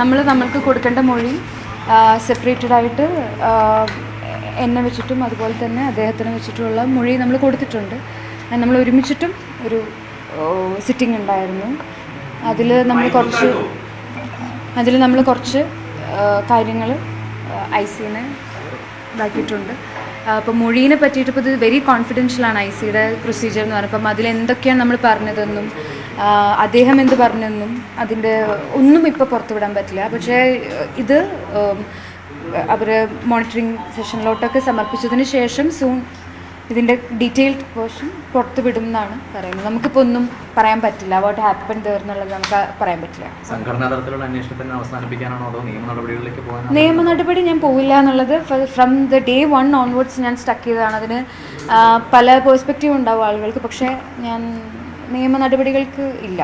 നമ്മൾ നമ്മൾക്ക് കൊടുക്കേണ്ട മൊഴി സെപ്പറേറ്റഡ് ആയിട്ട് എന്നെ വെച്ചിട്ടും അതുപോലെ തന്നെ അദ്ദേഹത്തിനെ വെച്ചിട്ടുള്ള മൊഴി നമ്മൾ കൊടുത്തിട്ടുണ്ട്. നമ്മൾ ഒരുമിച്ചിട്ടും ഒരു സിറ്റിംഗ് ഉണ്ടായിരുന്നു. അതിൽ നമ്മൾ കുറച്ച് അതിൽ നമ്മൾ കുറച്ച് കാര്യങ്ങൾ ഐ സിനെ ഇതാക്കിയിട്ടുണ്ട്. അപ്പോൾ മൊഴീനെ പറ്റിയിട്ട് ഇപ്പോൾ ഇത് വെരി കോൺഫിഡൻഷ്യലാണ് ഐ സിയുടെ പ്രൊസീജിയർ എന്ന് പറഞ്ഞപ്പം അതിൽ എന്തൊക്കെയാണ് നമ്മൾ പറഞ്ഞതെന്നും അദ്ദേഹം എന്ത് പറഞ്ഞെന്നും അതിന്റെ ഒന്നും ഇപ്പോൾ പുറത്തുവിടാൻ പറ്റില്ല. പക്ഷേ ഇത് അവർ മോണിറ്ററിങ് സെഷനിലോട്ടൊക്കെ സമർപ്പിച്ചതിന് ശേഷം സൂൺ ഇതിന്റെ ഡീറ്റെയിൽഡ് പോർഷൻ പുറത്ത് വിടും എന്നാണ് പറയുന്നത്. നമുക്കിപ്പോൾ ഒന്നും പറയാൻ പറ്റില്ല. വാട്ട് ഹാപ്പൻ എന്നുള്ളത് നമുക്ക് പറയാൻ പറ്റില്ല. സംഘടനാ തലത്തിലുള്ള അന്വേഷണത്തിന് അവസാനിപ്പിക്കാനാണോ അതോ നിയമ നടപടികളിലേക്ക് നിയമ നടപടി ഞാൻ പോവില്ല എന്നുള്ളത് from the day one onwards ഞാൻ സ്റ്റക്ക് ചെയ്തതാണ്. അതിന് പല പേഴ്സ്പെക്റ്റീവ് ഉണ്ടാവും ആളുകൾക്ക്. പക്ഷേ ഞാൻ നിയമ നടപടികൾക്ക് ഇല്ല.